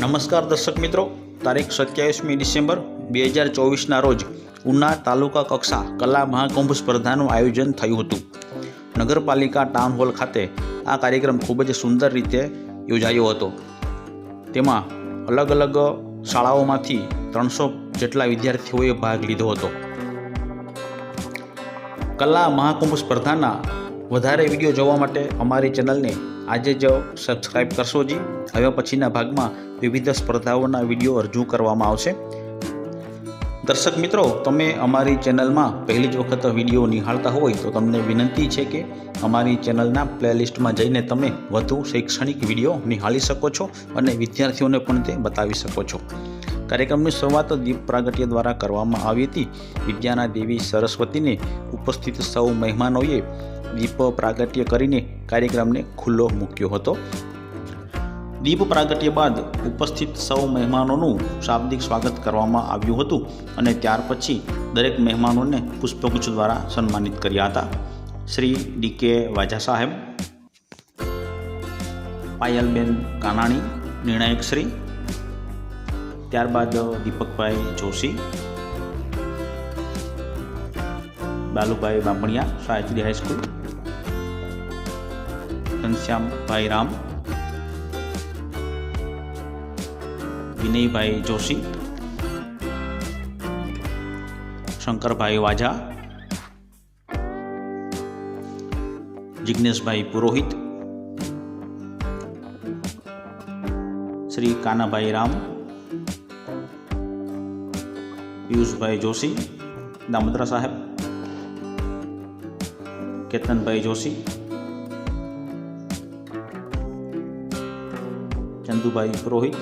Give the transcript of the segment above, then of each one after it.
નમસ્કાર દર્શક મિત્રો. તારીખ સત્યાવીસમી ડિસેમ્બર બે હજાર ચોવીસના રોજ ઉના તાલુકા કક્ષા કલા મહાકુંભ સ્પર્ધાનું આયોજન થયું હતું. નગરપાલિકા ટાઉન હોલ ખાતે આ કાર્યક્રમ ખૂબ જ સુંદર રીતે યોજાયો હતો. તેમાં અલગ અલગ શાળાઓમાંથી ત્રણસો જેટલા વિદ્યાર્થીઓએ ભાગ લીધો હતો. કલા મહાકુંભ સ્પર્ધાના વધારે વીડિયો જોવા માટે અમારી ચેનલને આજે જ સબસ્ક્રાઈબ કરશો જી. હવે પછીના ભાગમાં વિવિધ સ્પર્ધાઓના વીડિયો રજૂ કરવામાં આવશે. દર્શક મિત્રો, તમે અમારી ચેનલમાં પહેલી જ વખત વીડિયો નિહાળતા હોય તો તમને વિનંતી છે કે અમારી ચેનલના પ્લેલિસ્ટમાં જઈને તમે વધુ શૈક્ષણિક વીડિયો નિહાળી શકો છો અને વિદ્યાર્થીઓને પણ તે બતાવી શકો છો. કાર્યક્રમની શરૂઆત દીપ પ્રાગટ્ય દ્વારા કરવામાં આવી હતી. વિદ્યાના દેવી સરસ્વતીને ઉપસ્થિત સૌ મહેમાનોએ દીપ પ્રાગટ્ય કરીને કાર્યક્રમને ખુલ્લો મૂક્યો હતો. દીપ પ્રાગટ્ય બાદ ઉપસ્થિત સૌ મહેમાનોનું શાબ્દિક સ્વાગત કરવામાં આવ્યું હતું અને ત્યાર પછી દરેક મહેમાનોને પુષ્પગુચ્છ દ્વારા સન્માનિત કર્યા હતા. શ્રી ડી કે વાજા સાહેબ, પાયલબેન કાનાણી, નિર્ણાયક શ્રી, ત્યારબાદ દીપકભાઈ જોશી, બાલુભાઈ બામણિયા શાયત્રી હાઈસ્કૂલ, ઘનશ્યામભાઈ રામ વિનયભાઈ જોશી શંકરભાઈ વાજા જિજ્ઞેશભાઈ પુરોહિત શ્રી કાનાભાઈ રામ પિયુષભાઈ જોશી દામોદરા સાહેબ કેતનભાઈ જોશી ચંદુભાઈ પુરોહિત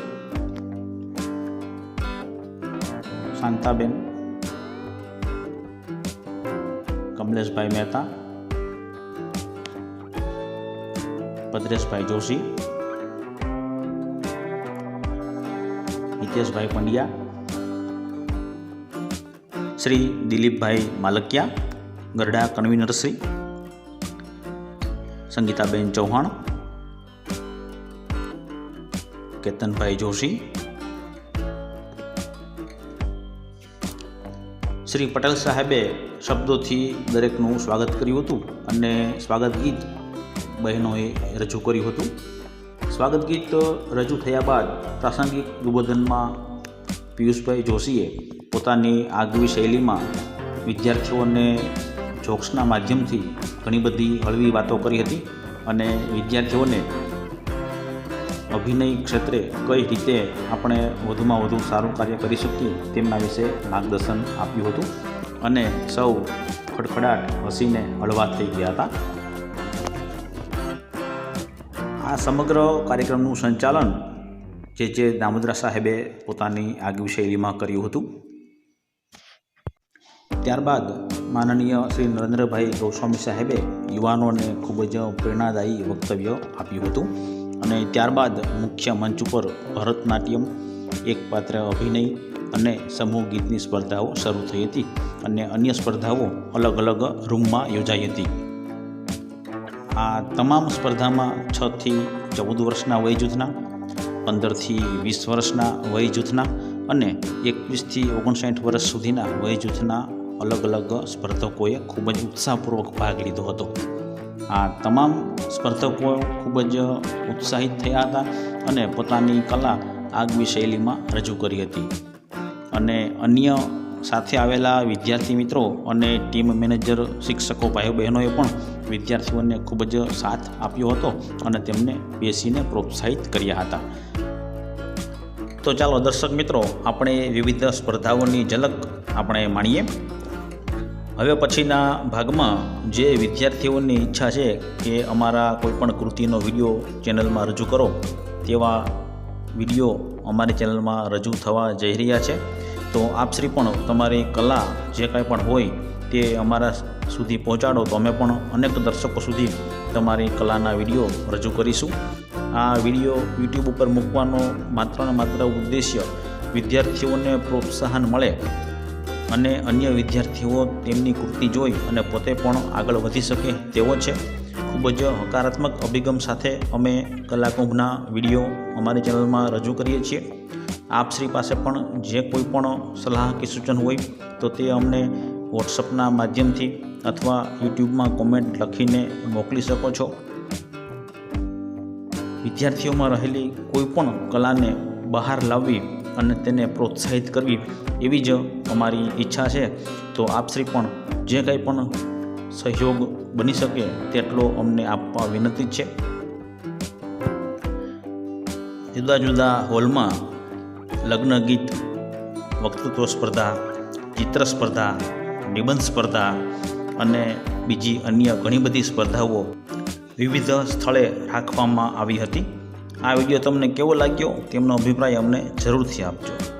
શાંતાબેન કમલેશભાઈ મહેતા, ભદ્રેશભાઈ જોશી, હિતેશભાઈ પંડ્યા, શ્રી દિલીપભાઈ માલકિયા, ગરડા કન્વીનર શ્રી, સંગીતાબેન ચૌહાણ, કેતનભાઈ જોશી શ્રી પટેલ સાહેબે શબ્દોથી દરેકનું સ્વાગત કર્યું હતું અને સ્વાગત ગીત બહેનોએ રજૂ કર્યું હતું. સ્વાગત ગીત રજૂ થયા બાદ પ્રાસંગિક દુબોધનમાં પિયુષભાઈ જોશીએ પોતાની આગવી શૈલીમાં વિદ્યાર્થીઓને જોક્સના માધ્યમથી ઘણી બધી હળવી વાતો કરી હતી અને વિદ્યાર્થીઓને અભિનય ક્ષેત્રે કઈ રીતે આપણે વધુમાં વધુ સારું કાર્ય કરી શકીએ તેમના વિશે માર્ગદર્શન આપ્યું હતું અને સૌ ખડખડાટ હસીને હળવા થઈ ગયા હતા. આ સમગ્ર કાર્યક્રમનું સંચાલન જે જે દામોદરા સાહેબે પોતાની આગવી શૈલીમાં કર્યું હતું. ત્યારબાદ માનનીય શ્રી નરેન્દ્રભાઈ ગોસ્વામી સાહેબે યુવાનોને ખૂબ જ પ્રેરણાદાયી વક્તવ્ય આપ્યું હતું. અને ત્યારબાદ મુખ્ય મંચ ઉપર ભરતનાટ્યમ, એક પાત્ર અભિનય અને સમૂહ ગીતની સ્પર્ધાઓ શરૂ થઈ હતી અને અન્ય સ્પર્ધાઓ અલગ અલગ રૂમમાં યોજાઈ હતી. આ તમામ સ્પર્ધામાં છથી ચૌદ વર્ષના વય જૂથના પંદરથી વીસ વર્ષના વય જૂથના અને એકવીસથી ઓગણસાઠ વર્ષ સુધીના વય જૂથના અલગ અલગ સ્પર્ધકોએ ખૂબ જ ઉત્સાહપૂર્વક ભાગ લીધો હતો. આ તમામ સ્પર્ધકો ખૂબ જ ઉત્સાહિત થયા હતા અને પોતાની કલા આગવી શૈલીમાં રજૂ કરી હતી. અને અન્ય સાથે આવેલા વિદ્યાર્થી મિત્રો અને ટીમ મેનેજર, શિક્ષકો ભાઈઓ બહેનોએ પણ વિદ્યાર્થીઓને ખૂબ જ સાથ આપ્યો હતો અને તેમને બેસીને પ્રોત્સાહિત કર્યા હતા. તો ચાલો દર્શક મિત્રો, આપણે વિવિધ સ્પર્ધાઓની ઝલક આપણે માણીએ. હવે પછીના ભાગમાં જે વિદ્યાર્થીઓની ઈચ્છા છે કે અમારા કોઈપણ કૃતિનો વીડિયો ચેનલમાં રજૂ કરો, તેવા વીડિયો અમારી ચેનલમાં રજૂ થવા જઈ રહ્યા છે. તો આપશ્રી પણ તમારી કલા જે કાંઈ પણ હોય તે અમારા સુધી પહોંચાડો. તો અમે પણ અનેક દર્શકો સુધી તમારી કલાના વીડિયો રજૂ કરીશું. આ વીડિયો યુટ્યુબ ઉપર મૂકવાનો માત્ર ને માત્ર ઉદ્દેશ્ય વિદ્યાર્થીઓને પ્રોત્સાહન મળે અને અન્ય વિદ્યાર્થીઓ તેમની કૃતિ જોઈ અને પોતે પણ આગળ વધી શકે તેવો છે. ખૂબ જ હકારાત્મક અભિગમ સાથે અમે કલાકુંભના વીડિયો અમારી ચેનલમાં રજૂ કરીએ છીએ. આપ શ્રી પાસે પણ જે કોઈ પણ સલાહ કે સૂચન હોય તો તે અમને વોટ્સઅપના માધ્યમથી અથવા યુટ્યુબમાં કોમેન્ટ લખીને મોકલી શકો છો. વિદ્યાર્થીઓમાં રહેલી કોઈ પણ કલાને બહાર લાવવી અને તેને પ્રોત્સાહિત કરવી એવી જ અમારી ઈચ્છા છે. તો આપશ્રી પણ જે કંઈ પણ સહયોગ બની શકે તેટલો અમને આપવા વિનંતી છે. જુદા જુદા હોલમાં લગ્ન ગીત, વક્તૃત્વ સ્પર્ધા, ચિત્ર સ્પર્ધા, નિબંધ સ્પર્ધા અને બીજી અન્ય ઘણી બધી સ્પર્ધાઓ વિવિધ સ્થળે રાખવામાં આવી હતી. આ વીડિયો તમને કેવો લાગ્યો તેમનો અભિપ્રાય અમને જરૂરથી આપજો.